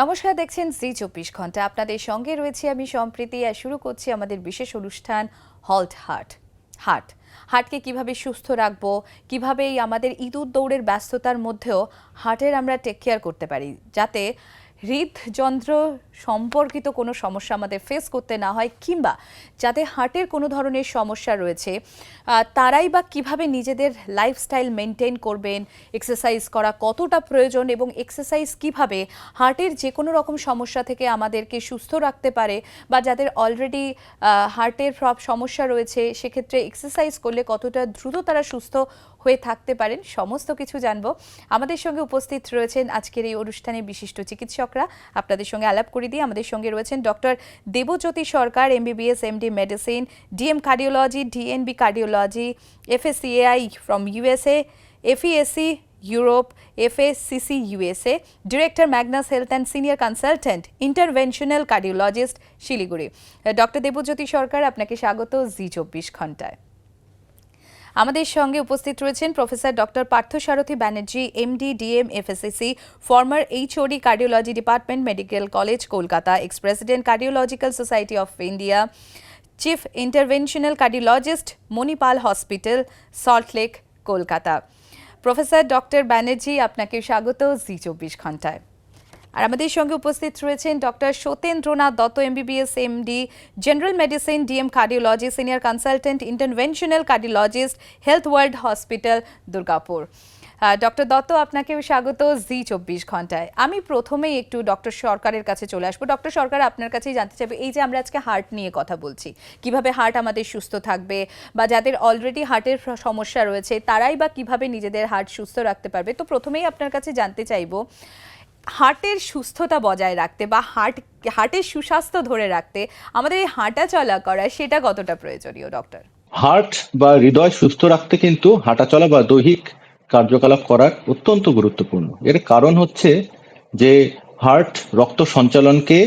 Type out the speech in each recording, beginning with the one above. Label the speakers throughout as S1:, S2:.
S1: নমস্কার, দেখছেন জি চব্বিশ ঘণ্টা। আপনাদের সঙ্গে রয়েছে আমি সম্প্রীতি আর শুরু করছি আমাদের বিশেষ অনুষ্ঠান হল্ট হার্ট হার্ট হার্টকে কীভাবে সুস্থ রাখব, কীভাবে এই আমাদের ইঁদুর দৌড়ের ব্যস্ততার মধ্যেও হার্টের আমরা টেক কেয়ার করতে পারি, যাতে হৃদযন্ত্র সম্পর্কিত কোনো সমস্যা আমাদের ফেস করতে না হয়, কিংবা যাতে হার্টের কোনো ধরনের সমস্যা রয়েছে তারাই বা কীভাবে নিজেদের লাইফস্টাইল মেনটেন করবেন এক্সারসাইজ করা কতটা প্রয়োজন এবং এক্সারসাইজ কীভাবে হার্টের যে কোনো রকম সমস্যা থেকে আমাদেরকে সুস্থ রাখতে পারে বা যাদের অলরেডি হার্টের সমস্যা রয়েছে, সেক্ষেত্রে এক্সারসাইজ করলে কতটা দ্রুত তারা সুস্থ হয়ে থাকতে পারেন। সমস্ত কিছু জানব। আমাদের সঙ্গে উপস্থিত রয়েছেন আজকের এই অনুষ্ঠানে বিশিষ্ট চিকিৎসকরা। আপনাদের সঙ্গে আলাপ করে দিয়ে আমাদের সঙ্গে রয়েছেন doctor Debjyoti Sarkar, MBBS, MD medicine, DM cardiology, DNB cardiology, FSCAI from USA, FESC Europe, FSCC USA, director Magnus health and senior consultant interventional cardiologist Siliguri. Doctor Debjyoti Sarkar, আপনাকে স্বাগত জি চব্বিশ ঘন্টায়। আমাদের সঙ্গে উপস্থিত রয়েছেন professor doctor Parthasarathi Banerjee MD DM FSCC former HOD cardiology department medical college Kolkata ex president cardiological society of India chief interventional cardiologist Manipal hospital Salt Lake Kolkata professor doctor Banerjee আপনাকে স্বাগত জি চব্বিশ ঘন্টায়। আর আমাদের সঙ্গে উপস্থিত রয়েছেন doctor Satyendranath Dutta MBBS MD general medicine DM cardiology senior consultant interventional cardiologist health world hospital Durgapur. Doctor Dutta আপনাকে স্বাগত জি চব্বিশ ঘন্টায়। আমি প্রথমেই একটু ডক্টর সরকারের কাছে চলে আসব। ডক্টর সরকার, আপনার কাছেই জানতে চাইব, এই যে আমরা আজকে হার্ট নিয়ে কথা বলছি, কীভাবে হার্ট আমাদের সুস্থ থাকবে বা যাদের অলরেডি হার্টের সমস্যা রয়েছে, তারাই বা কীভাবে নিজেদের হার্ট সুস্থ রাখতে পারবে? তো প্রথমেই আপনার কাছে জানতে চাইব হার্টের সুস্থতা বজায় রাখতে বা হার্ট, হার্টের সুস্বাস্থ্য ধরে রাখতে আমাদের এই হাঁটা চলা করা, সেটা কতটা প্রয়োজনীয়, ডক্টর?
S2: হার্ট বা হৃদয় সুস্থ রাখতে কিন্তু হাঁটা চলা বা দৈহিক কার্যকলাপ করা অত্যন্ত গুরুত্বপূর্ণ। এর কারণ হচ্ছে যে হার্ট রক্ত সঞ্চালনকে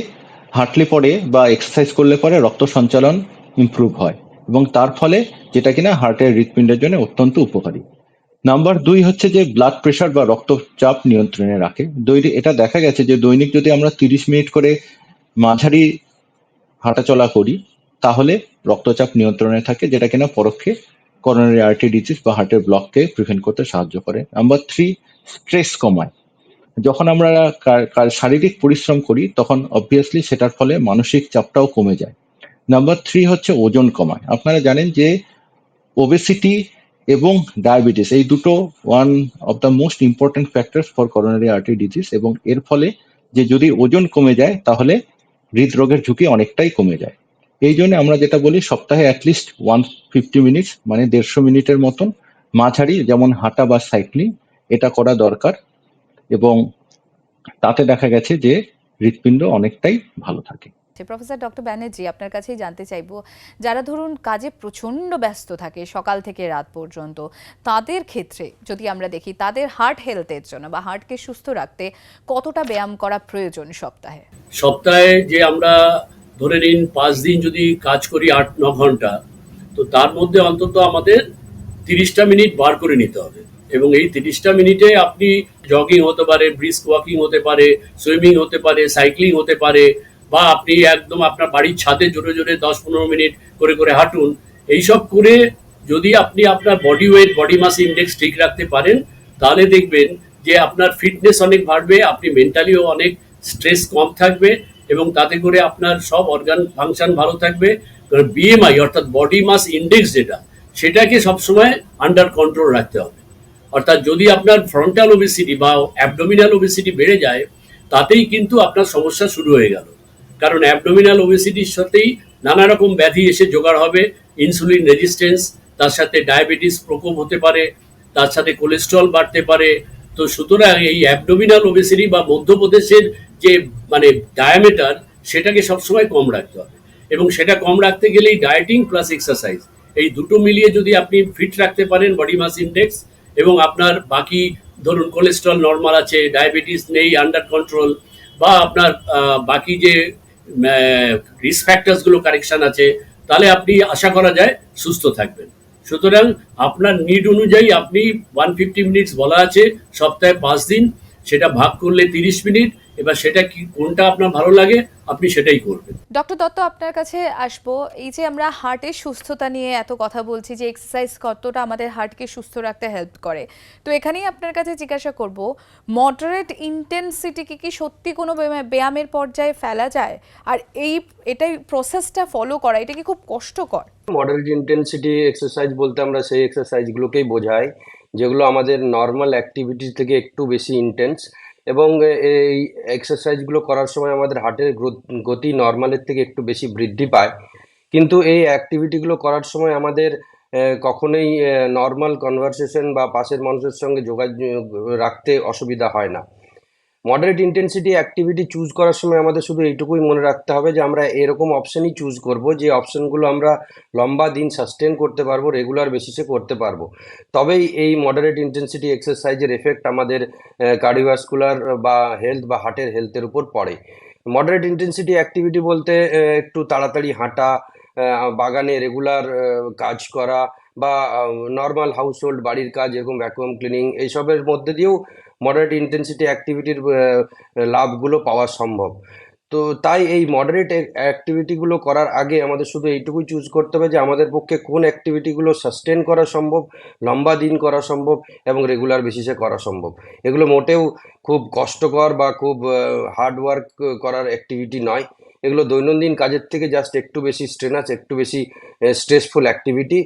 S2: হাঁটলে পরে বা এক্সারসাইজ করলে পরে রক্ত সঞ্চালন ইমপ্রুভ হয় এবং তার ফলে যেটা কিনা হার্টের হৃৎপিণ্ডের জন্য অত্যন্ত উপকারী। নাম্বার দুই হচ্ছে যে ব্লাড প্রেশার বা রক্তচাপ নিয়ন্ত্রণে রাখে। দৈনিক এটা দেখা গেছে যে দৈনিক যদি আমরা তিরিশ মিনিট করে মাঝারি হাঁটাচলা করি, তাহলে রক্তচাপ নিয়ন্ত্রণে থাকে, যেটা কিনা পরোক্ষে করোনারি আর্টারি ডিজিজ বা হার্টের ব্লককে প্রিভেন্ট করতে সাহায্য করে। নাম্বার থ্রি স্ট্রেস কমায়। যখন আমরা শারীরিক পরিশ্রম করি, তখন অবভিয়াসলি সেটার ফলে মানসিক চাপটাও কমে যায়। নাম্বার থ্রি হচ্ছে ওজন কমায়। আপনারা জানেন যে ওবেসিটি এবং ডায়াবেটিস এই দুটো one of the most important factor for coronary artery disease এবং এর ফলে যে যদি ওজন কমে যায়, তাহলে হৃদরোগের ঝুঁকি অনেকটাই কমে যায়। এই জন্য আমরা যেটা বলি, সপ্তাহে অ্যাটলিস্ট ওয়ান ফিফটি মিনিটস মানে দেড়শো মিনিটের মতন মাঝারি যেমন হাঁটা বা সাইক্লিং এটা করা দরকার এবং তাতে দেখা গেছে যে হৃৎপিণ্ড অনেকটাই ভালো থাকে।
S1: প্রফেসর ডক্টর ব্যানার্জি, আপনার কাছেই জানতে চাইব, যারা ধরুন কাজে প্রচণ্ড ব্যস্ত থাকে সকাল থেকে রাত পর্যন্ত, তাদের ক্ষেত্রে যদি আমরা দেখি, তাদের হার্ট হেলথের জন্য বা হার্টকে সুস্থ রাখতে কতটা ব্যায়াম করা প্রয়োজন সপ্তাহে?
S3: সপ্তাহে যে আমরা ধরে নিন পাঁচ দিন যদি কাজ করি আট, ন ঘণ্টা, তো তার মধ্যে অন্তত আমাদের তিরিশটা মিনিট বার করে নিতে হবে। এবং এই তিরিশটা মিনিটে আপনি জগিং হতে পারে ব্রিস্ক ওয়াকিং হতে পারে সুইমিং হতে পারে সাইক্লিং হতে পারে বা আপনি একদম আপনার বাড়ির ছাদে জোরে জোরে দশ পনেরো মিনিট করে করে হাঁটুন, এইসব করে যদি আপনি আপনার body weight body mass index ঠিক রাখতে পারেন, তাহলে দেখবেন যে আপনার ফিটনেস অনেক বাড়বে, আপনি মেন্টালিও অনেক স্ট্রেস কম থাকবে এবং তাতে করে আপনার সব অর্গান ফাংশন ভালো থাকবে। বিএমআই অর্থাৎ বডি মাস ইন্ডেক্স যেটা, সেটাকে সবসময় আন্ডার কন্ট্রোল রাখতে হবে। অর্থাৎ যদি আপনার ফ্রন্টাল ওবেসিটি বা অ্যাবডোমিনাল ওবেসিটি বেড়ে যায়, তাতেই কিন্তু আপনার সমস্যা শুরু হয়ে গেল। কারণ অ্যাবডোমিনাল ওবেসিটির সাথেই নানা রকম ব্যাধি এসে জোগাড় হবে ইনসুলিন রেজিস্ট্যান্স তার সাথে ডায়াবেটিস প্রকোপ হতে পারে, তার সাথে কোলেস্ট্রল বাড়তে পারে। তো সুতরাং এই অ্যাবডোমিনাল ওবেসিটি বা মধ্যপ্রদেশের যে মানে ডায়ামিটার সেটাকে সবসময় কম রাখতে হবে। এবং সেটা কম রাখতে গেলেই ডায়েটিং প্লাস এক্সারসাইজ এই দুটো মিলিয়ে যদি আপনি ফিট রাখতে পারেন বডি মাস ইন্ডেক্স এবং আপনার বাকি, ধরুন কোলেস্ট্রল নর্মাল আছে ডায়াবেটিস নেই আন্ডার কন্ট্রোল বা আপনার বাকি যে রিস্ক ফ্যাক্টরসগুলো কারেকশান আছে, তাহলে আপনি আশা করা যায় সুস্থ থাকবেন। সুতরাং আপনার নিড অনুযায়ী আপনি ওয়ান ফিফটি মিনিটস বলা আছে, সপ্তাহে পাঁচ দিন, সেটা ভাগ করলে তিরিশ মিনিট এবার সেটা কি কোনটা আপনার ভালো লাগে আপনি সেটাই করবেন।
S1: ডক্টর দত্ত আপনার কাছে আসব। এই যে আমরা হার্টের সুস্থতা নিয়ে এত কথা বলছি যে এক্সারসাইজ কতটা আমাদের হার্টকে সুস্থ রাখতে হেল্প করে। তো এখানেই আপনার কাছে জিজ্ঞাসা করব মডারেট ইন্টেন্সিটিকে কি কি সত্যি কোনো ব্যায়াম- ব্যায়ামের পর্যায়ে ফেলা যায়? আর এই এটাই প্রসেসটা ফলো করা এটা কি খুব কষ্টকর?
S4: মডারেট ইন্টেন্সিটি এক্সারসাইজ বলতে আমরা সেই এক্সারসাইজগুলোকেই বোঝাই যেগুলো আমাদের নর্মাল অ্যাক্টিভিটিস থেকে একটু বেশি ইন্টেন্স এবং এই এক্সারসাইজগুলো করার সময় আমাদের হার্টের গতি নর্মালের থেকে একটু বেশি বৃদ্ধি পায়। কিন্তু এই অ্যাক্টিভিটিগুলো করার সময় আমাদের কখনোই নর্মাল কনভারসেশন বা পাশের মানুষের সঙ্গে যোগাযোগ, রাখতে অসুবিধা হয় না। মডারেট ইন্টেন্সিটি অ্যাক্টিভিটি চুজ করার সময় আমাদের শুধু এইটুকুই মনে রাখতে হবে যে আমরা এরকম অপশনই চুজ করব, যে অপশনগুলো আমরা লম্বা দিন সাস্টেন করতে পারব রেগুলার বেসিসে করতে পারব। তবেই এই মডারেট ইন্টেন্সিটি এক্সারসাইজের এফেক্ট আমাদের কার্ডিওভাস্কুলার বা হেলথ বা হার্টের হেলথের উপর পড়ে। মডারেট ইন্টেন্সিটি অ্যাক্টিভিটি বলতে একটু তাড়াতাড়ি হাঁটা বাগানে রেগুলার কাজ করা বা নর্মাল হাউস হোল্ড বাড়ির কাজ, এরকম ভ্যাকুয়াম ক্লিনিং এইসবের মধ্যে দিয়েও মডারেট ইন্টেন্সিটি অ্যাক্টিভিটির লাভগুলো পাওয়া সম্ভব। তো তাই এই মডারেট অ্যাক্টিভিটিগুলো করার আগে আমাদের শুধু এইটুকুই চুজ করতে হবে যে আমাদের পক্ষে কোন অ্যাক্টিভিটিগুলো সাস্টেন করা সম্ভব, লম্বা দিন করা সম্ভব এবং রেগুলার বেসিসে করা সম্ভব। এগুলো মোটেও খুব কষ্টকর বা খুব হার্ড ওয়ার্ক করার অ্যাক্টিভিটি নয়। এগুলো দৈনন্দিন কাজের থেকে জাস্ট একটু বেশি স্ট্রেনাস একটু বেশি স্ট্রেসফুল অ্যাক্টিভিটি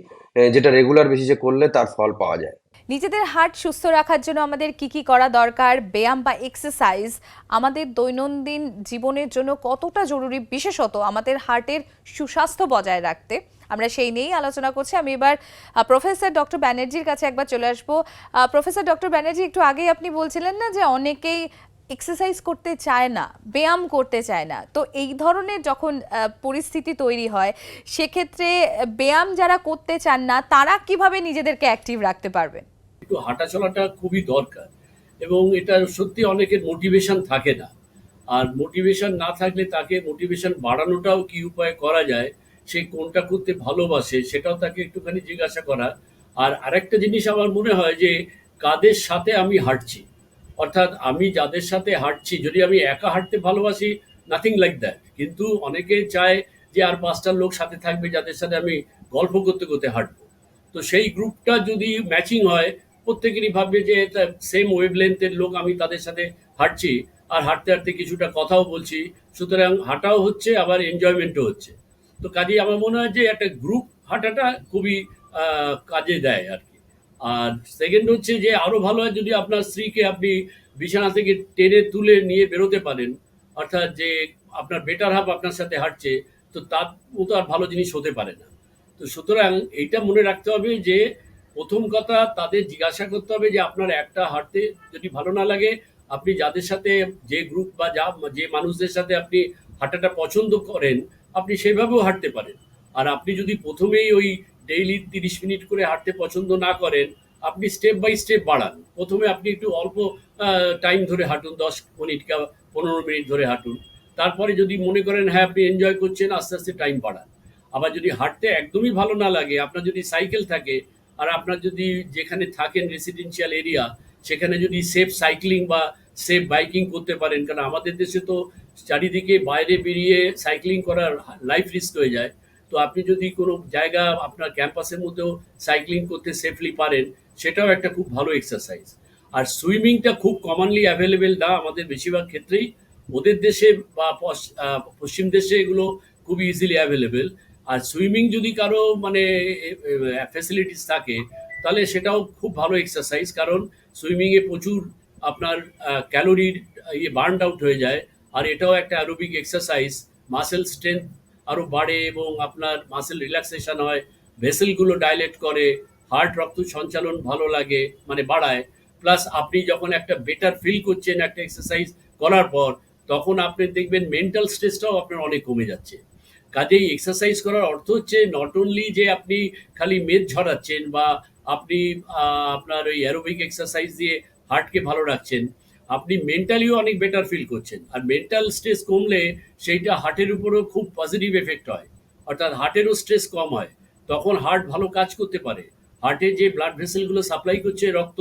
S4: যেটা রেগুলার বেসিসে করলে তার ফল পাওয়া যায়।
S1: নিজেদের হার্ট সুস্থ রাখার জন্য আমাদের কি কি করা দরকার, ব্যায়াম বা এক্সারসাইজ আমাদের দৈনন্দিন জীবনের জন্য কতটা জরুরি, বিশেষত আমাদের হার্টের সুস্বাস্থ্য বজায় রাখতে। আমরা সেই নিয়েই আলোচনা করছি। আমি এবার প্রফেসর ডক্টর ব্যানার্জির কাছে একবার চলে আসব। প্রফেসর ডক্টর ব্যানার্জি, একটু আগেই আপনি বলছিলেন না যে অনেকেই এক্সারসাইজ করতে চায় না, ব্যায়াম করতে চায় না। তো এই ধরনের যখন পরিস্থিতি তৈরি হয়, সেক্ষেত্রে ব্যায়াম যারা করতে চান না, তারা কীভাবে নিজেদেরকে অ্যাক্টিভ রাখতে পারবেন?
S3: একটু হাঁটা চলাটা খুবই দরকার। এবং এটা সত্যি অনেকের মোটিভেশন থাকে না। আর মোটিভেশন না থাকলে তাকে মোটিভেশন বাড়ানোটাও কি উপায় করা যায়, সে কোনটা করতে ভালোবাসে সেটাও তাকে একটুখানি জিজ্ঞাসা করা। আর আরেকটা জিনিস আমার মনে হয় যে, কাদের সাথে আমি হাঁটছি? অর্থাৎ আমি যাদের সাথে হাঁটছি, যদি আমি একা হাঁটতে ভালোবাসি নাথিং লাইক দ্যাট কিন্তু অনেকে চায় যে, আর পাঁচটা লোক সাথে থাকবে যাদের সাথে আমি গল্প করতে করতে হাঁটবো। তো সেই গ্রুপটা যদি ম্যাচিং হয় প্রত্যেকেরই ভাববে যে সেম ওয়েভ লেন্থের লোক আমি তাদের সাথে হাঁটছি আর হাঁটতে হাঁটতে কিছুটা কথাও বলছি। সুতরাং হাঁটাও হচ্ছে, আবার এনজয়মেন্টও হচ্ছে। তো কাজেই আমার মনে হয় যে একটা গ্রুপ হাঁটাটা খুবই কাজে দেয় আর কি। আর সেকেন্ড হচ্ছে যে আরও ভালো হয় যদি আপনার স্ত্রীকে আপনি বিছানা থেকে টেনে তুলে নিয়ে বেরোতে পারেন। অর্থাৎ যে আপনার বেটার হাফ আপনার সাথে হাঁটছে, তো তার মতো আর ভালো জিনিস হতে পারে না। তো সুতরাং এইটা মনে রাখতে হবে যে প্রথম কথা তাদের জিজ্ঞাসা করতে হবে যে আপনার একটা হাঁটতে যদি ভালো না লাগে, আপনি যাদের সাথে যে গ্রুপ বা যা, যে মানুষদের সাথে আপনি হাঁটাটা পছন্দ করেন, আপনি সেভাবেও হাঁটতে পারেন। আর আপনি যদি প্রথমেই ওই ডেইলি তিরিশ মিনিট করে হাঁটতে পছন্দ না করেন, আপনি স্টেপ বাই স্টেপ বাড়ান। প্রথমে আপনি একটু অল্প টাইম ধরে হাঁটুন, দশ মিনিট বা পনেরো মিনিট ধরে হাঁটুন। তারপরে যদি মনে করেন হ্যাঁ আপনি এনজয় করছেন, আস্তে আস্তে টাইম বাড়ান। আবার যদি হাঁটতে একদমই ভালো না লাগে, আপনার যদি সাইকেল থাকে আর আপনার যদি যেখানে থাকেন রেসিডেন্সিয়াল এরিয়া সেখানে যদি সেফ সাইক্লিং বা সেফ বাইকিং করতে পারেন, কারণ আমাদের দেশে তো চারিদিকে বাইরে বেরিয়ে সাইক্লিং করার লাইফ রিস্ক হয়ে যায়। তো আপনি যদি কোনো জায়গা আপনার ক্যাম্পাসের মধ্যেও সাইক্লিং করতে সেফলি পারেন, সেটাও একটা খুব ভালো এক্সারসাইজ আর সুইমিংটা খুব কমনলি অ্যাভেলেবেল না আমাদের বেশিরভাগ ক্ষেত্রেই। ওদের দেশে বা পশ্চিম দেশে এগুলো খুবই ইজিলি অ্যাভেলেবেল আর সুইমিং যদি কারও মানে ফ্যাসিলিটিস থাকে, তাহলে সেটাও খুব ভালো এক্সারসাইজ কারণ সুইমিংয়ে প্রচুর আপনার ক্যালোরির ইয়ে বার্ন আউট হয়ে যায়। আর এটাও একটা অ্যারোবিক এক্সারসাইজ মাসেল স্ট্রেংথ আরও বাড়ে এবং আপনার মাসেল রিল্যাক্সেশন হয় ভেসেলগুলো ডাইলেট করে হার্ট রক্ত সঞ্চালন ভালো লাগে মানে বাড়ায়। প্লাস আপনি যখন একটা বেটার ফিল করছেন একটা এক্সারসাইজ করার পর, তখন আপনি দেখবেন মেন্টাল স্ট্রেসটাও আপনার অনেক কমে যাচ্ছে। কাজেই এক্সারসাইজ করার অর্থ হচ্ছে নট অনলি যে আপনি খালি মেদ ঝরাচ্ছেন বা আপনি আপনার ওই অ্যারোবিক এক্সারসাইজ দিয়ে হার্টকে ভালো রাখছেন, আপনি মেন্টালিও অনেক বেটার ফিল করছেন। আর মেন্টাল স্ট্রেস কমলে সেইটা হার্টের উপরও খুব পজিটিভ এফেক্ট হয়। অর্থাৎ হার্টেরও স্ট্রেস কম হয়। তখন হার্ট ভালো কাজ করতে পারে। হার্টে যে ব্লাড ভেসেলগুলো সাপ্লাই করছে রক্ত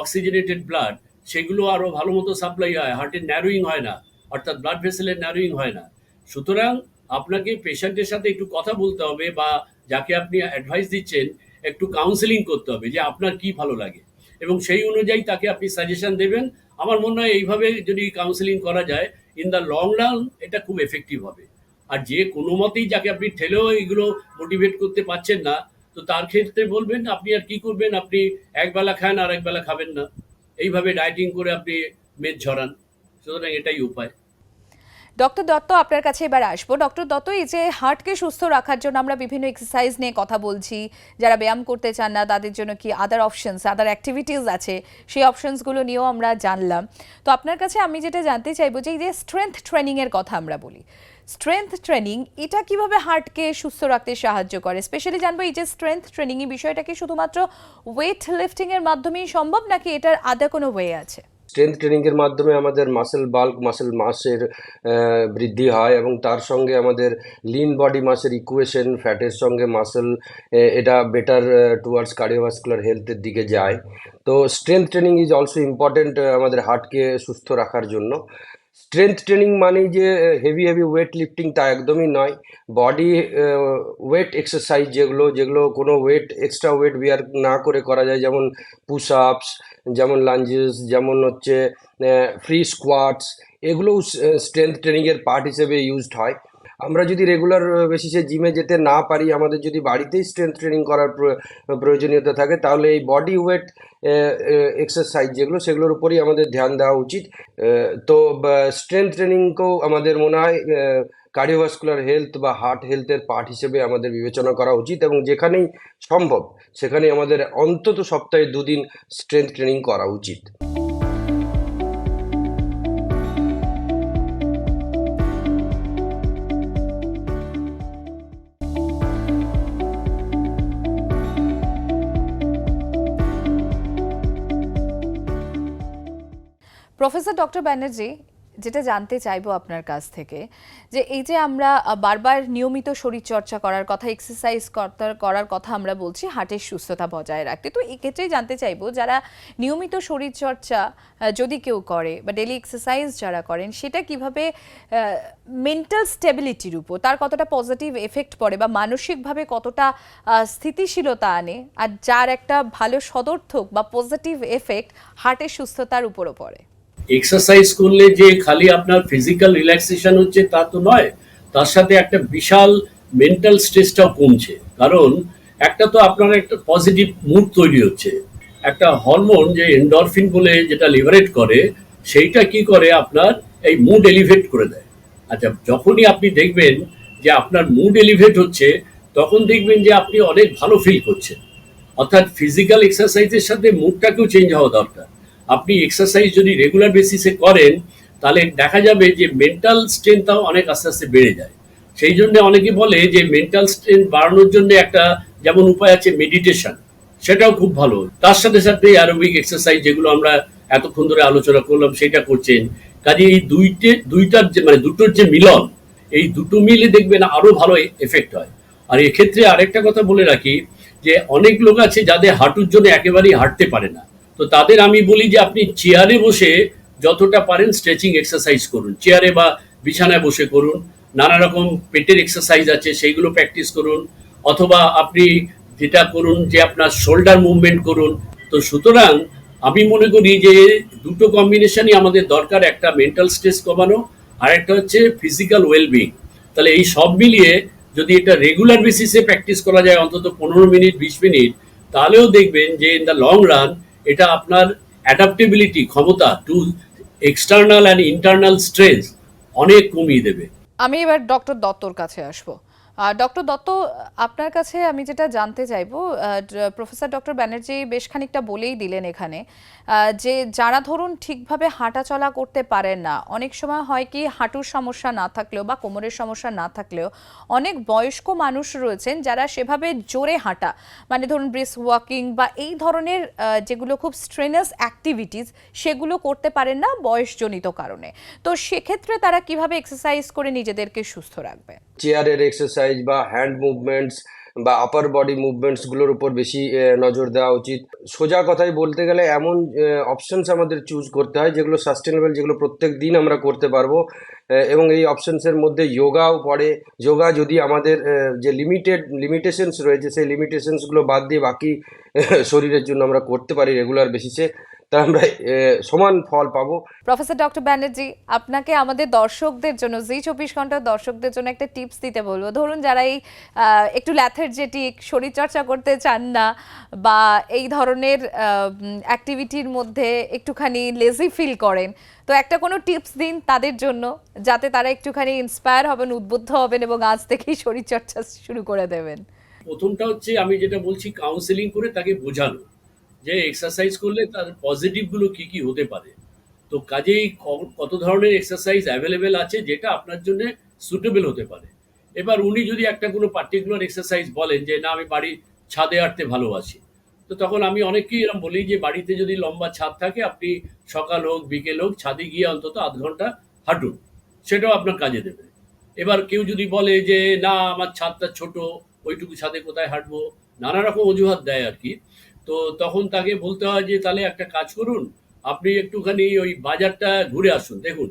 S3: অক্সিজেনেটেড ব্লাড সেগুলো আরও ভালো মতো সাপ্লাই হয়। হার্টের ন্যারোয়িং হয় না। অর্থাৎ ব্লাড ভেসেলের ন্যারোয়িং হয় না। সুতরাং আপনাকে পেশেন্টের সাথে একটু কথা বলতে হবে বা যাকে আপনি অ্যাডভাইস দিচ্ছেন, একটু কাউন্সেলিং করতে হবে যে আপনার কি ভালো লাগে। এবং সেই অনুযায়ী তাকে আপনি সাজেশন দেবেন। আমার মনে হয় এইভাবে যদি কাউন্সেলিং করা যায় ইন দ্য লং রান এটা খুব এফেক্টিভ হবে। আর যে কোনো মতেই যাকে আপনি ঠেলেও এইগুলো মোটিভেট করতে পারছেন না, তো তার ক্ষেত্রে বলবেন, আপনি আর কি করবেন? আপনি একবেলা খান আর একবেলা খাবেন না। এইভাবে ডায়েটিং করে আপনি মেদ ঝরান। সুতরাং এটাই উপায়।
S1: ডক্টর দত্ত, আপনার কাছে এবার আসব। ডক্টর দত্ত, এই যে হার্টকে সুস্থ রাখার জন্য আমরা বিভিন্ন এক্সারসাইজ নিয়ে কথা বলছি, যারা ব্যায়াম করতে চান না, তাদের জন্য কি আদার অপশনস আদার অ্যাক্টিভিটিস আছে? সেই অপশনসগুলো নিয়েও আমরা জানলাম। তো আপনার কাছে আমি যেটা জানতে চাইব যে এই যে স্ট্রেংথ ট্রেনিংয়ের কথা আমরা বলি। স্ট্রেংথ ট্রেনিং এটা কীভাবে হার্টকে সুস্থ রাখতে সাহায্য করে? স্পেশালি জানব এই যে স্ট্রেংথ ট্রেনিং এই বিষয়টা কি শুধুমাত্র ওয়েট লিফটিংয়ের মাধ্যমেই সম্ভব, নাকি এটার আদা কোনো ওয়ে আছে?
S4: স্ট্রেংথ ট্রেনিংয়ের মাধ্যমে আমাদের মাসেল বাল্ক মাসেল মাসের বৃদ্ধি হয় এবং তার সঙ্গে আমাদের লিন বডি মাসের ইকুয়েশন ফ্যাটের সঙ্গে মাসেল এটা বেটার টুয়ার্ডস কার্ডিওভাস্কুলার হেলথের দিকে যায়। তো strength training is also important আমাদের হার্টকে সুস্থ রাখার জন্য। স্ট্রেংথ ট্রেনিং মানেই যে হেভি হেভি ওয়েট লিফটিং তা একদমই নয়। বডি ওয়েট এক্সারসাইজ যেগুলো যেগুলো কোনো ওয়েট এক্সট্রা ওয়েট বিয়ার না করে করা যায়, যেমন পুশ আপস যেমন লাঞ্জেস যেমন হচ্ছে ফ্রি স্কোয়াটস এগুলোও স্ট্রেংথ ট্রেনিংয়ের পার্ট হিসেবে ইউজড হয়। আমরা যদি রেগুলার বেসিসে জিমে যেতে না পারি, আমাদের যদি বাড়িতেই স্ট্রেংথ ট্রেনিং করার প্র- প্রয়োজনীয়তা থাকে, তাহলে এই বডি ওয়েট এক্সারসাইজ যেগুলো, সেগুলোর উপরেই আমাদের ধ্যান দেওয়া উচিত। তো স্ট্রেংথ ট্রেনিংকেও আমাদের মনে হয় কার্ডিওভাস্কুলার হেলথ বা হার্ট হেলথের পার্ট হিসেবে আমাদের বিবেচনা করা উচিত এবং যেখানেই সম্ভব সেখানে আমাদের অন্তত সপ্তাহে দুদিন স্ট্রেংথ ট্রেনিং করা উচিত।
S1: প্রফেসর ডক্টর ব্যানার্জি, যেটা জানতে চাইব আপনার কাছ থেকে, যে এই যে আমরা বারবার নিয়মিত শরীরচর্চা করার কথা এক্সারসাইজ করার কথা আমরা বলছি, হার্টের সুস্থতা বজায় রাখতে। তো এক্ষেত্রেই জানতে চাইব, যারা নিয়মিত শরীরচর্চা যদি কেউ করে বা ডেলি এক্সারসাইজ যারা করেন, সেটা কীভাবে মেন্টাল স্টেবিলিটির উপর, তার কতটা পজিটিভ এফেক্ট পড়ে বা মানসিকভাবে কতটা স্থিতিশীলতা আনে, আর যার একটা ভালো সদর্থক বা পজিটিভ এফেক্ট হার্টের সুস্থতার উপরও পড়ে।
S3: এক্সারসাইজ করলে যে খালি আপনার ফিজিক্যাল রিল্যাক্সেশন হচ্ছে তা তো নয়, তার সাথে একটা বিশাল মেন্টাল স্ট্রেসটাও কমছে। কারণ একটা তো আপনার একটা পজিটিভ মুড তৈরি হচ্ছে। একটা হরমোন যে এন্ডরফিন বলে যেটা লিভারেট করে, সেইটা কি করে আপনার এই মুড এলিভেট করে দেয়। আচ্ছা যখনই আপনি দেখবেন যে আপনার মুড এলিভেট হচ্ছে, তখন দেখবেন যে আপনি অনেক ভালো ফিল করছেন। অর্থাৎ ফিজিক্যাল এক্সারসাইজের সাথে মুডটাকেও চেঞ্জ হওয়া দরকার। আপনি এক্সারসাইজ যদি রেগুলার বেসিসে করেন, তাহলে দেখা যাবে যে মেন্টাল স্ট্রেংথটাও অনেক আস্তে আস্তে বেড়ে যায়। সেই জন্য অনেকে বলে যে মেন্টাল স্ট্রেংথ বাড়ানোর জন্য একটা যেমন উপায় আছে মেডিটেশন সেটাও খুব ভালো। তার সাথে সাথে অ্যারোবিক এক্সারসাইজ যেগুলো আমরা এতক্ষণ ধরে আলোচনা করলাম, সেটা করছেন। কাজে এই দুইটে, দুইটার যে মানে দুটোর যে মিলন, এই দুটো মিলে দেখবেন আরও ভালো এফেক্ট হয়। আর এক্ষেত্রে আরেকটা কথা বলে রাখি যে অনেক লোক আছে যাদের হাঁটুর জন্য একেবারেই হাঁটতে পারে না। তো তাদের আমি বলি যে আপনি চেয়ারে বসে যতটা পারেন স্ট্রেচিং এক্সারসাইজ করুন। চেয়ারে বা বিছানায় বসে করুন। নানা রকম পেটের এক্সারসাইজ আছে, সেইগুলো প্র্যাকটিস করুন। অথবা আপনি যেটা করুন যে আপনার শোল্ডার মুভমেন্ট করুন। তো সুতরাং আমি মনে করি যে দুটো কম্বিনেশনই আমাদের দরকার, একটা মেন্টাল স্ট্রেস কমানো আর একটা হচ্ছে ফিজিক্যাল ওয়েলবিং তাহলে এই সব মিলিয়ে যদি এটা রেগুলার বেসিসে প্র্যাকটিস করা যায়, অন্তত পনেরো মিনিট, বিশ মিনিট, তাহলেও দেখবেন যে ইন দ্য লং রান এটা আপনার অ্যাডাপ্টেবিলিটি ক্ষমতা to external and internal stress অনেক কমিয়ে দেবে।
S1: আমি এবার ডক্টর দত্তর কাছে আসব। ডক্টর দত্ত, আপনার কাছে আমি যেটা জানতে চাইব প্রফেসর ডক্টর ব্যানার্জি বেশ খানিকটা বলেই দিলেন এখানে যে যারা ধরুন ঠিকভাবে হাঁটা চলা করতে পারেন না, অনেক সময় হয় কি হাঁটুর সমস্যা না থাকলেও বা কোমরের সমস্যা না থাকলেও অনেক বয়স্ক মানুষ রয়েছেন যারা সেভাবে জোরে হাঁটা মানে ধরুন ব্রিস ওয়াকিং বা এই ধরনের যেগুলো খুব স্ট্রেনাস অ্যাক্টিভিটিস সেগুলো করতে পারেন না বয়সজনিত কারণে। তো সেক্ষেত্রে তারা কীভাবে এক্সারসাইজ করে নিজেদেরকে সুস্থ রাখবে?
S4: চেয়ারের এক্সারসাইজ বা হ্যান্ড মুভমেন্টস বা আপার বডি মুভমেন্টসগুলোর উপর বেশি নজর দেওয়া উচিত। সোজা কথাই বলতে গেলে এমন অপশনস আমাদের চুজ করতে হয় যেগুলো সাস্টেনেবল যেগুলো প্রত্যেক দিন আমরা করতে পারব। এবং এই অপশনসের মধ্যে যোগাও পড়ে। যোগা যদি আমাদের যে লিমিটেড লিমিটেশনস রয়েছে, সেই লিমিটেশনসগুলো বাদ দিয়ে বাকি শরীরের জন্য আমরা করতে পারি রেগুলার বেসিসে তা আমরা সমান ফল পাবো।
S1: প্রফেসর ডক্টর ব্যানার্জি আপনাকে আমাদের দর্শকদের জন্য জি চব্বিশ ঘণ্টার দর্শকদের জন্য একটা টিপস দিতে বলব। ধরুন যারা এই আহ, একটু ল্যাথার্জেটিক শরীরচর্চা করতে চান না বা এই ধরনের অ্যাক্টিভিটির মধ্যে একটুখানি লেজি ফিল করেন তো একটা কোনো টিপস দিন তাদের জন্য যাতে তারা একটুখানি ইন্সপায়ার হবেন উদ্বুদ্ধ হবেন এবং আজ থেকেই শরীরচর্চা শুরু করে দেবেন।
S3: প্রথমটা হচ্ছে আমি যেটা বলছি কাউন্সেলিং করে তাকে বোঝানো। যে এক্সারসাইজ করলে তার পজিটিভগুলো কি কি হতে পারে? তো কাজেই কত ধরনের এক্সারসাইজ অ্যাভেলেবেল আছে যেটা আপনার জন্য সুটেবল হতে পারে? এবার উনি যদি একটা কোনো পার্টিকুলার এক্সারসাইজ বলেন যে, না, আমি বাড়ির ছাদে আঁটতে ভালোবাসি। তো তখন আমি অনেককেই এরকম বলি যে, বাড়িতে যদি লম্বা ছাদ থাকে, আপনি সকাল হোক, বিকেল হোক, ছাদে গিয়ে অন্তত আধ ঘণ্টা হাঁটুন। সেটাও আপনার কাজে দেবে। এবার কেউ যদি বলে যে, না, আমার ছাদটা ছোট, ওইটুকু ছাদে কোথায় হাঁটবো? নানা রকম অজুহাত দেয় আর কি। তো তখন তাকে বলতে হয় যে, তাহলে একটা কাজ করুন, আপনি একটুখানি ওই বাজারটা ঘুরে আসুন, দেখুন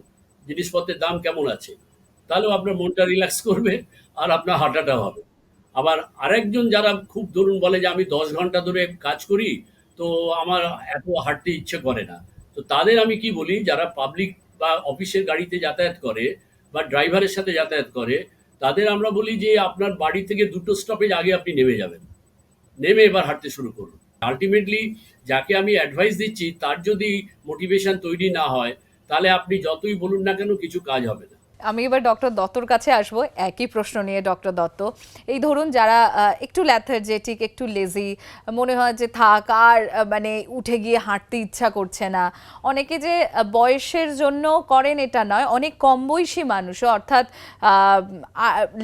S3: জিনিসপত্রের দাম কেমন আছে। তাহলেও আপনার মনটা রিল্যাক্স করবে আর আপনার হাঁটাটা হবে। আবার আরেকজন যারা খুব ধরুন বলে যে, আমি দশ ঘণ্টা ধরে কাজ করি, তো আমার এত হাঁটতে ইচ্ছে করে না। তো তাদের আমি কি বলি, যারা পাবলিক বা অফিসের গাড়িতে যাতায়াত করে বা ড্রাইভারের সাথে যাতায়াত করে, তাদের আমরা বলি যে, আপনার বাড়ি থেকে দুটো স্টপেজ আগে আপনি নেমে যাবেন। নেমে এবার হাঁটতে শুরু করুন। আলটিমেটলি যাকে আমি অ্যাডভাইস দিচ্ছি, তার যদি মোটিভেশন তৈরি না হয়, তাহলে আপনি যতই বলুন না কেন, কিছু কাজ হবে না।
S1: আমি এবার ডক্টর দত্তর কাছে আসব, একই প্রশ্ন নিয়ে ডক্টর দত্ত। এই ধরুন যারা একটু ল্যাথার্জেটিক একটু লেজি মনে হয় যে থাক আর মানে উঠে গিয়ে হাঁটতে ইচ্ছা করছে না। অনেকে যে বয়সের জন্য করেন এটা নয়, অনেক কম বয়সী মানুষও, অর্থাৎ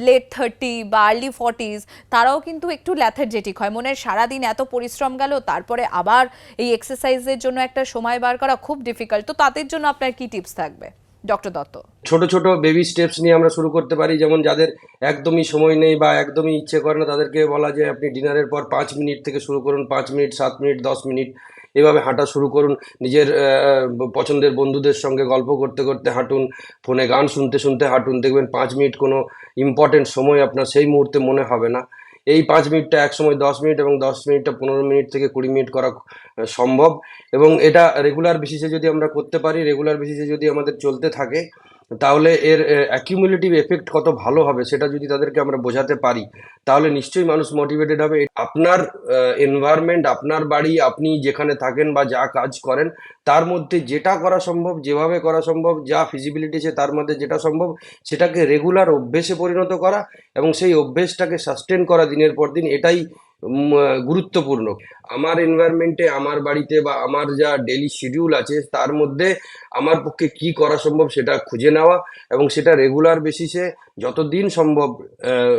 S1: লেট থার্টি বা আর্লি ফর্টিজ তারাও কিন্তু একটু ল্যাথার্জেটিক হয়। মনে হয় সারাদিন এত পরিশ্রম গেল, তারপরে আবার এই এক্সারসাইজের জন্য একটা সময় বার করা খুব ডিফিকাল্ট তো তাদের জন্য আপনার কি টিপস থাকবে? ডক্টর দত্ত।
S4: ছোট ছোট বেবি স্টেপস নিয়ে আমরা শুরু করতে পারি, যেমন যাদের একদমই সময় নেই বা একদমই ইচ্ছে করে না, তাদেরকে বলা যায় আপনি ডিনারের পর পাঁচ মিনিট থেকে শুরু করুন, পাঁচ মিনিট সাত মিনিট দশ মিনিট এভাবে হাঁটা শুরু করুন। নিজের পছন্দের বন্ধুদের সঙ্গে গল্প করতে করতে হাঁটুন, ফোনে গান শুনতে শুনতে হাঁটুন, দেখবেন পাঁচ মিনিট কোনো ইম্পর্টেন্ট সময় আপনার সেই মুহূর্তে মনে হবে না। এই পাঁচ মিনিটটা এক সময় দশ মিনিট এবং দশ মিনিটটা পনেরো মিনিট থেকে কুড়ি মিনিট করা সম্ভব। এবং এটা রেগুলার বেসিসে যদি আমরা করতে পারি রেগুলার বেসিসে যদি আমাদের চলতে থাকে তাহলে এর অ্যাকিউমুলেটিভ এফেক্ট কত ভালো হবে সেটা যদি তাদেরকে আমরা বোঝাতে পারি, তাহলে নিশ্চয়ই মানুষ মোটিভেটেড হবে। আপনার এনভায়রনমেন্ট আপনার বাড়ি, আপনি যেখানে থাকেন বা যা কাজ করেন, তার মধ্যে যেটা করা সম্ভব, যেভাবে করা সম্ভব, যা ফিজিবিলিটি আছে তার মধ্যে যেটা সম্ভব, সেটাকে রেগুলার অভ্যেসে পরিণত করা এবং সেই অভ্যেসটাকে সাস্টেন করা দিনের পর দিন, এটাই গুরুত্বপূর্ণ। আমার এনভায়রনমেন্টে আমার বাড়িতে বা আমার যা ডেলি শিডিউল আছে, তার মধ্যে আমার পক্ষে কি করা সম্ভব সেটা খুঁজে নেওয়া এবং সেটা রেগুলার বেসিসে যতদিন সম্ভব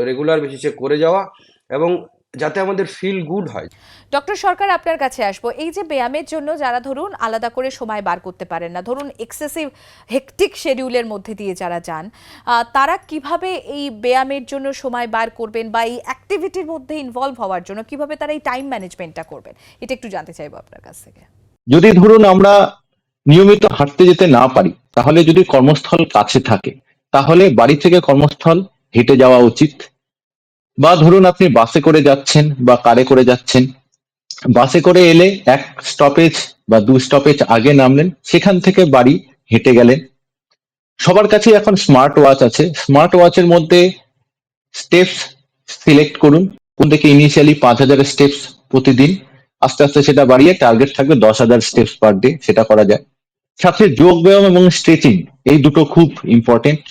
S4: রেগুলার বেসিসে করে যাওয়া এবং যাতে আমাদের ফিল গুড হয়।
S1: ডক্টর সরকার আপনার কাছে আসব। এই যে ব্যায়ামের জন্য যারা ধরুন আলাদা করে সময় বার করতে পারেন না ধরুন এক্সেসিভ হেকটিক শেডিউলের মধ্যে দিয়ে যারা যান আহ, তারা কীভাবে এই ব্যায়ামের জন্য সময় বার করবেন বা এই অ্যাক্টিভিটির মধ্যে ইনভলভ হওয়ার জন্য কীভাবে তারা এই টাইম ম্যানেজমেন্টটা করবেন? এটা একটু জানতে চাইব আপনার কাছ থেকে।
S2: যদি ধরুন আমরা নিয়মিত হাঁটতে যেতে না পারি তাহলে যদি কর্মস্থল কাছে থাকে তাহলে বাড়ি থেকে কর্মস্থল হেঁটে যাওয়া উচিত। বা ধরুন আপনি বাসে করে যাচ্ছেন বা কারে করে যাচ্ছেন বাসে করে এলে এক স্টপেজ বা দু স্টপেজ আগে নামলেন, সেখান থেকে বাড়ি হেঁটে গেলেন। সবার কাছে এখন স্মার্ট ওয়াচ আছে। স্মার্ট ওয়াচের মধ্যে স্টেপস সিলেক্ট করুন। কোন থেকে ইনিশিয়ালি পাঁচ হাজার স্টেপস প্রতিদিন, আস্তে আস্তে সেটা বাড়িয়ে টার্গেট থাকবে দশ হাজার স্টেপস পার ডে সেটা করা যায়। সাথে যোগ ব্যায়াম এবং স্ট্রেচিং এই দুটো খুব ইম্পর্টেন্ট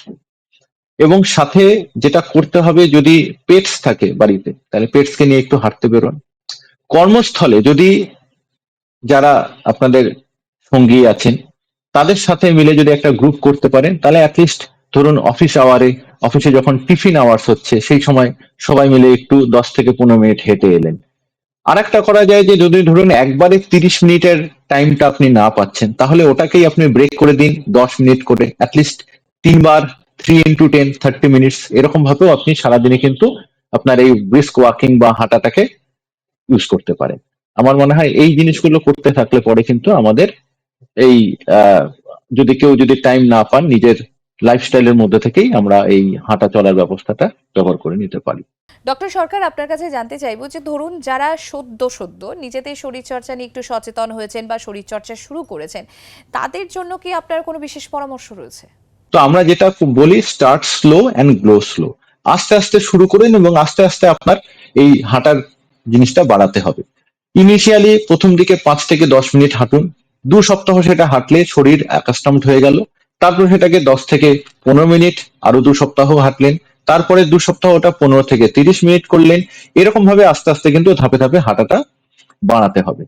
S2: এবং সাথে যেটা করতে হবে যদি পেটস থাকে বাড়িতে, তাহলে pets কে নিয়ে একটু হাঁটতে বেরোন। কর্মস্থলে যদি যারা আপনাদের সঙ্গী আছেন, তাদের সাথে মিলে যদি একটা গ্রুপ করতে পারেন, তাহলে অ্যাটলিস্ট ধরুন অফিস আওয়ারে অফিসে যখন টিফিন আওয়ার্স হচ্ছে, সেই সময় সবাই মিলে একটু দশ থেকে পনেরো মিনিট হেঁটে এলেন। আর একটা করা যায় যে যদি ধরুন একবারে তিরিশ মিনিটের টাইমটা আপনি না পাচ্ছেন, তাহলে ওটাকেই আপনি ব্রেক করে দিন দশ মিনিট করে অ্যাটলিস্ট তিনবার three into ten thirty minutes এরকম ভাবেও আপনি সারাদিনে কিন্তু আপনার এই ব্রিস্ক ওয়াকিং বা হাঁটাটাকে ইউজ করতে পারেন। আমার মনে হয় এই জিনিসগুলো করতে থাকলে পরে কিন্তু আমাদের এই যদি কেউ যদি টাইম না পান, নিজের লাইফস্টাইলের মধ্যে থেকেই আমরা এই হাঁটা চলার ব্যবস্থাটা ব্যবহার করে নিতে পারি।
S1: ডক্টর সরকার, আপনার কাছে জানতে চাইব যে ধরুন যারা সদ্য সদ্য নিজেদের শরীরচর্চা নিয়ে একটু সচেতন হয়েছেন বা শরীরচর্চা শুরু করেছেন, তাদের জন্য কি আপনার কোনো বিশেষ পরামর্শ রয়েছে?
S2: তো আমরা যেটা বলি start slow and glow slow আস্তে আস্তে শুরু করুন এবং আস্তে আস্তে আপনার এই হাঁটার জিনিসটা বাড়াতে হবে। ইনিশিয়ালি প্রথম দিকে পাঁচ থেকে দশ মিনিট হাঁটুন। দু সপ্তাহ সেটা হাঁটলে শরীর অ্যাকাস্টমড হয়ে গেল। তারপর সেটাকে দশ থেকে পনেরো মিনিট আরও দু সপ্তাহ হাঁটলেন। তারপরে দু সপ্তাহ ওটা পনেরো থেকে তিরিশ মিনিট করলেন। এরকম ভাবে আস্তে আস্তে কিন্তু ধাপে ধাপে হাঁটাটা বাড়াতে হবে।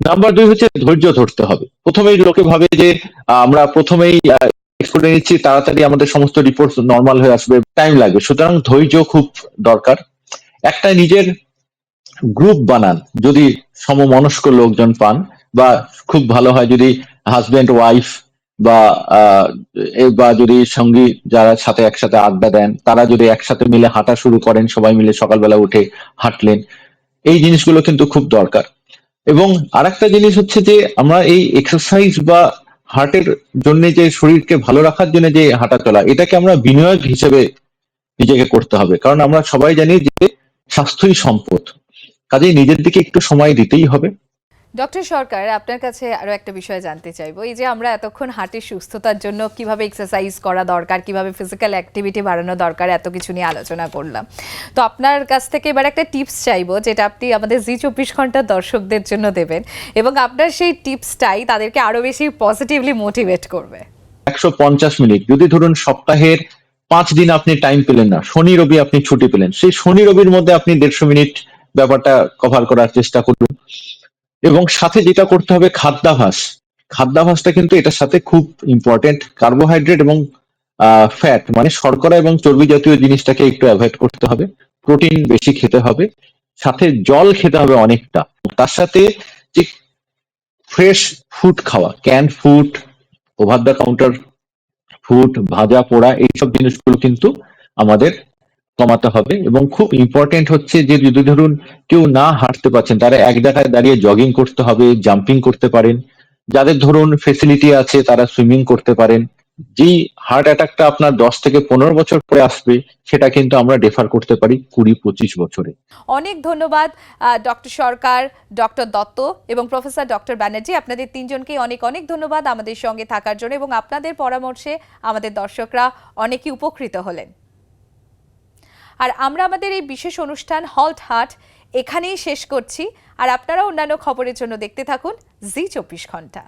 S2: নাম্বার দুই হচ্ছে ধৈর্য ধরতে হবে। প্রথমেই লোকে ভাবে যে আমরা প্রথমেই করে নিচ্ছি, তাড়াতাড়ি আমাদের সমস্ত রিপোর্ট নর্মাল হয়ে আসবে টাইম লাগবে। সুতরাং ধৈর্য খুব দরকার। একটা নিজের গ্রুপ বানান, যদি সমমনস্ক লোকজন পান বা খুব ভালো হয় যদি হাজবেন্ড ওয়াইফ বা বা যদি সঙ্গী যারা সাথে একসাথে আড্ডা দেন, তারা যদি একসাথে মিলে হাঁটা শুরু করেন, সবাই মিলে সকালবেলা উঠে হাঁটলেন, এই জিনিসগুলো কিন্তু খুব দরকার। এবং আরেকটা জিনিস হচ্ছে যে আমরা এই এক্সারসাইজ বা হার্টের জন্য যে শরীরকে ভালো রাখার জন্য যে হাঁটা চলা, এটাকে আমরা বিনিয়োগ হিসেবে নিজেকে করতে হবে। কারণ আমরা সবাই জানি যে স্বাস্থ্যই সম্পদ। কাজে নিজের দিকে একটু সময় দিতেই হবে।
S1: ডক্টর সরকার, আপনার কাছে আরও একটা বিষয় জানতে চাইব। এই যে আমরা এতক্ষণ হার্টের সুস্থতার জন্য কীভাবে এক্সারসাইজ করা দরকার, কীভাবে ফিজিক্যাল অ্যাক্টিভিটি বাড়ানো দরকার, এত কিছু নিয়ে আলোচনা করলাম। তো আপনার কাছ থেকে এবার একটা টিপস চাইব, যেটা আপনি আমাদের জি চব্বিশ ঘণ্টার দর্শকদের জন্য দেবেন এবং আপনার সেই টিপসটাই তাদেরকে আরও বেশি পজিটিভলি মোটিভেট করবে।
S2: একশো পঞ্চাশ মিনিট। যদি ধরুন সপ্তাহের পাঁচ দিন আপনি টাইম পেলেন না, শনি রবি আপনি ছুটি পেলেন, সেই শনি রবির মধ্যে আপনি দেড়শো মিনিট ব্যাপারটা কভার করার চেষ্টা করুন। এবং সাথে যেটা করতে হবে খাদ্যাভাস। খাদ্যাভাসটা কিন্তু এটার সাথে খুব ইম্পর্টেন্ট কার্বোহাইড্রেট এবং ফ্যাট মানে শর্করা এবং চর্বি জাতীয় জিনিসটাকে একটু অ্যাভয়েড করতে হবে। প্রোটিন বেশি খেতে হবে। সাথে জল খেতে হবে অনেকটা। তার সাথে যে ফ্রেশ ফুড খাওয়া can food over the counter food ভাজা, পোড়া, এইসব জিনিসগুলো কিন্তু আমাদের কমাতে হবে এবং খুব ইম্পর্টেন্ট হচ্ছে যে যদি ধরুন কেউ না হাঁটতে পারছেন, তারা এক জায়গায় দাঁড়িয়ে জগিং করতে হবে জাম্পিং করতে পারেন। যাদের ধরুন ফেসিলিটি আছে, তারা সুইমিং করতে পারেন। যেই হার্ট অ্যাটাকটা আপনার দশ থেকে পনেরো বছর পরে আসবে, সেটা কিন্তু আমরা ডেফার করতে পারি কুড়ি পঁচিশ বছরে।
S1: অনেক ধন্যবাদ ডক্টর সরকার ডক্টর দত্ত এবং প্রফেসর ডক্টর ব্যানার্জি। আপনাদের তিনজনকেই অনেক অনেক ধন্যবাদ আমাদের সঙ্গে থাকার জন্য এবং আপনাদের পরামর্শে আমাদের দর্শকরা অনেকই উপকৃত হলেন। আর আমরা আমাদের এই বিশেষ অনুষ্ঠান হল্ট হাট এখানেই শেষ করছি। আর আপনারা অন্যান্য খবরের জন্য দেখতে থাকুন, জি চব্বিশ ঘণ্টা।